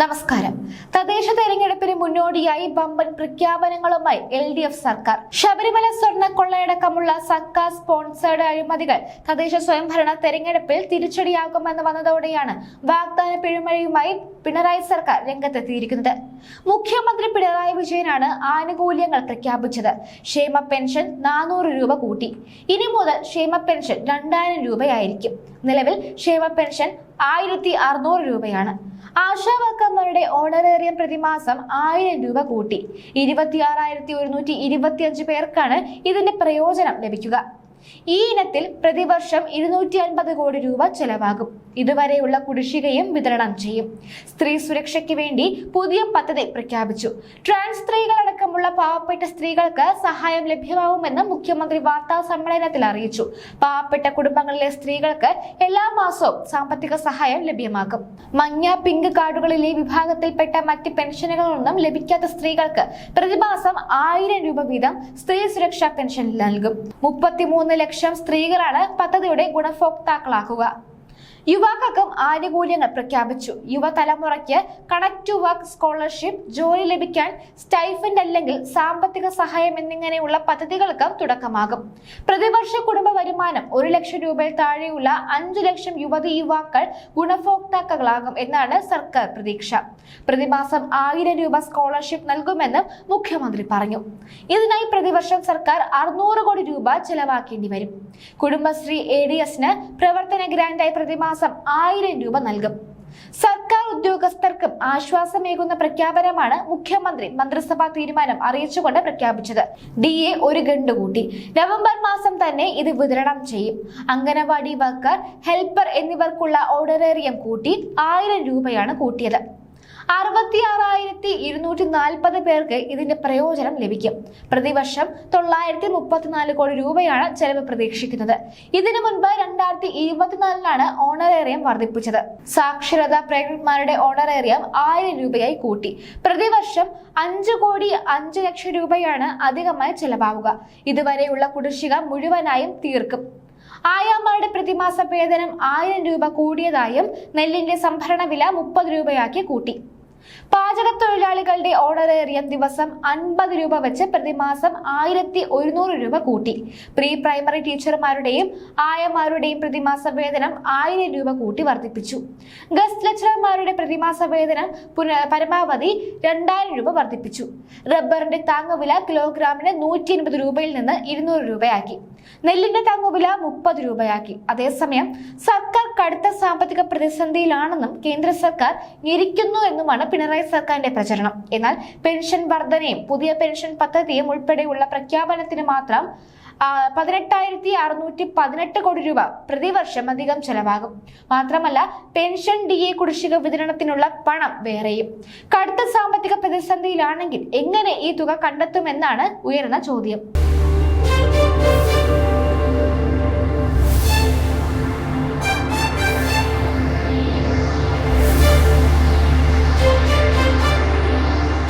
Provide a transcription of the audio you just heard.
നമസ്കാരം. തദ്ദേശ തെരഞ്ഞെടുപ്പിന് മുന്നോടിയായി ബമ്പൻ പ്രഖ്യാപനങ്ങളുമായി എൽ ഡി എഫ് സർക്കാർ. ശബരിമല സ്വർണ കൊള്ളയടക്കമുള്ള സർക്കാർ സ്പോൺസേഡ് അഴിമതികൾ തദ്ദേശ സ്വയംഭരണ തെരഞ്ഞെടുപ്പിൽ തിരിച്ചടിയാകുമെന്ന് വന്നതോടെയാണ് വാഗ്ദാന പിഴമഴയുമായി പിണറായി സർക്കാർ രംഗത്തെത്തിയിരിക്കുന്നത്. മുഖ്യമന്ത്രി പിണറായി വിജയനാണ് ആനുകൂല്യങ്ങൾ പ്രഖ്യാപിച്ചത്. ക്ഷേമ പെൻഷൻ നാനൂറ് രൂപ കൂട്ടി. ഇനി മുതൽ ക്ഷേമ പെൻഷൻ രണ്ടായിരം രൂപയായിരിക്കും. നിലവിൽ ക്ഷേമ പെൻഷൻ ആയിരത്തി അറുന്നൂറ് രൂപയാണ്. ആശാ വർക്കർമാരുടെ ഓണറേറിയം പ്രതിമാസം ആയിരം രൂപ കൂട്ടി. ഇരുപത്തിയാറായിരത്തി ഒരുന്നൂറ്റി ഇരുപത്തിയഞ്ച് പേർക്കാണ് ഇതിന്റെ പ്രയോജനം ലഭിക്കുക. ഈ ഇനത്തിൽ പ്രതിവർഷം ഇരുന്നൂറ്റി അൻപത് കോടി രൂപ ചെലവാകും. ഇതുവരെയുള്ള കുടിശ്ശികയും വിതരണം ചെയ്യും. സ്ത്രീ സുരക്ഷയ്ക്ക് വേണ്ടി പുതിയ പദ്ധതി പ്രഖ്യാപിച്ചു. ട്രാൻസ് സ്ത്രീകളടക്കമുള്ള പാവപ്പെട്ട സ്ത്രീകൾക്ക് സഹായം ലഭ്യമാവുമെന്ന് മുഖ്യമന്ത്രി വാർത്താ സമ്മേളനത്തിൽ അറിയിച്ചു. പാവപ്പെട്ട കുടുംബങ്ങളിലെ സ്ത്രീകൾക്ക് എല്ലാ മാസവും സാമ്പത്തിക സഹായം ലഭ്യമാക്കും മഞ്ഞ പിങ്ക് കാർഡുകളിലെ വിഭാഗത്തിൽപ്പെട്ട മറ്റ് പെൻഷനുകളൊന്നും ലഭിക്കാത്ത സ്ത്രീകൾക്ക് പ്രതിമാസം ആയിരം രൂപ വീതം സ്ത്രീ സുരക്ഷാ പെൻഷൻ നൽകും. മുപ്പത്തിമൂന്ന് ലക്ഷം സ്ത്രീകളാണ് പദ്ധതിയുടെ ഗുണഭോക്താക്കളാക്കുക. യുവാക്കൾക്കും ആനുകൂല്യങ്ങൾ പ്രഖ്യാപിച്ചു. യുവതലമുറയ്ക്ക് കണക്ട് ടു വർക്ക് സ്കോളർഷിപ്പ് ജോലി ലഭിക്കാൻ സ്റ്റൈഫൻഡ് അല്ലെങ്കിൽ സാമ്പത്തിക സഹായം എന്നിങ്ങനെയുള്ള പദ്ധതികൾക്കും തുടക്കമാകും. പ്രതിവർഷ കുടുംബ വരുമാനം ഒരു ലക്ഷം രൂപയിൽ താഴെയുള്ള അഞ്ചു ലക്ഷം യുവതി യുവാക്കൾ ഗുണഭോക്താക്കളാകും എന്നാണ് സർക്കാർ പ്രതീക്ഷ. പ്രതിമാസം ആയിരം രൂപ സ്കോളർഷിപ്പ് നൽകുമെന്ന് മുഖ്യമന്ത്രി പറഞ്ഞു. ഇതിനായി പ്രതിവർഷം സർക്കാർ അറുന്നൂറ് കോടി രൂപ ചെലവാക്കേണ്ടി വരും. കുടുംബശ്രീ എ ഡി എസിന് പ്രവർത്തന ഗ്രാന്റായി പ്രതിമാസം ആയിരം രൂപ നൽകും. സർക്കാർ ഉദ്യോഗസ്ഥർക്കും ആശ്വാസമേകുന്ന പ്രഖ്യാപനമാണ് മുഖ്യമന്ത്രി മന്ത്രിസഭാ തീരുമാനം അറിയിച്ചുകൊണ്ട് പ്രഖ്യാപിച്ചത്. ഡി എ ഒരു ഗണ്ട് കൂട്ടി. നവംബർ മാസം തന്നെ ഇത് വിതരണം ചെയ്യും. അംഗനവാടി വർക്കർ ഹെൽപ്പർ എന്നിവർക്കുള്ള ഓർഡറേറിയം കൂട്ടി ആയിരം രൂപയാണ് കൂട്ടിയത്. അറുപത്തി ആറായിരത്തി ഇരുന്നൂറ്റി നാൽപ്പത് പേർക്ക് ഇതിന്റെ പ്രയോജനം ലഭിക്കും. പ്രതിവർഷം തൊള്ളായിരത്തി മുപ്പത്തിനാല് കോടി രൂപയാണ് ചെലവ് പ്രതീക്ഷിക്കുന്നത്. ഇതിനു മുൻപ് രണ്ടായിരത്തി ഇരുപത്തിനാലിലാണ് ഓണറേറിയം വർദ്ധിപ്പിച്ചത്. സാക്ഷരതാ പ്രേരണന്മാരുടെ ഓണറേറിയം ആയിരം രൂപയായി കൂട്ടി. പ്രതിവർഷം അഞ്ചു കോടി അഞ്ച് ലക്ഷം രൂപയാണ് അധികമായി ചെലവാവുക. ഇതുവരെയുള്ള കുടിശ്ശിക മുഴുവനായും തീർക്കും. ആയാമാരുടെ പ്രതിമാസ വേതനം ആയിരം രൂപ കൂടിയതായും നെല്ലിന്റെ സംഭരണ വില മുപ്പത് രൂപയാക്കി കൂട്ടി. പാചക തൊഴിലാളികളുടെ ഓണറേറിയം ദിവസം അൻപത് രൂപ വെച്ച് പ്രതിമാസം ആയിരത്തി ഒരുന്നൂറ് രൂപ കൂട്ടി. പ്രീ പ്രൈമറി ടീച്ചർമാരുടെയും ആയമാരുടെയും പ്രതിമാസ വേതനം ആയിരം രൂപ കൂട്ടി വർദ്ധിപ്പിച്ചു. ഗസ്റ്റ് ലെക്ചറർമാരുടെ പ്രതിമാസ വേതനം പരമാവധി രണ്ടായിരം രൂപ വർദ്ധിപ്പിച്ചു. റബ്ബറിന്റെ താങ്ങുവില കിലോഗ്രാമിന് നൂറ്റി രൂപയിൽ നിന്ന് ഇരുന്നൂറ് രൂപയാക്കി. നെല്ലിന്റെ താങ്ങുവില മുപ്പത് രൂപയാക്കി. അതേസമയം സർക്കാർ കടുത്ത സാമ്പത്തിക പ്രതിസന്ധിയിലാണെന്നും കേന്ദ്ര സർക്കാർ ഞെരിക്കുന്നു എന്നുമാണ് പിണറായി സർക്കാരിന്റെ പ്രചരണം. എന്നാൽ പെൻഷൻ വർധനയും പുതിയ പെൻഷൻ പദ്ധതിയും ഉൾപ്പെടെയുള്ള പ്രഖ്യാപനത്തിന് മാത്രം പതിനെട്ടായിരത്തി അറുന്നൂറ്റി പതിനെട്ട് കോടി രൂപ പ്രതിവർഷം അധികം ചെലവാകും. മാത്രമല്ല പെൻഷൻ ഡി എ കുടിശ്ശിക വിതരണത്തിനുള്ള പണം വേറെയും. കടുത്ത സാമ്പത്തിക പ്രതിസന്ധിയിലാണെങ്കിൽ എങ്ങനെ ഈ തുക കണ്ടെത്തുമെന്നാണ് ഉയർന്ന ചോദ്യം.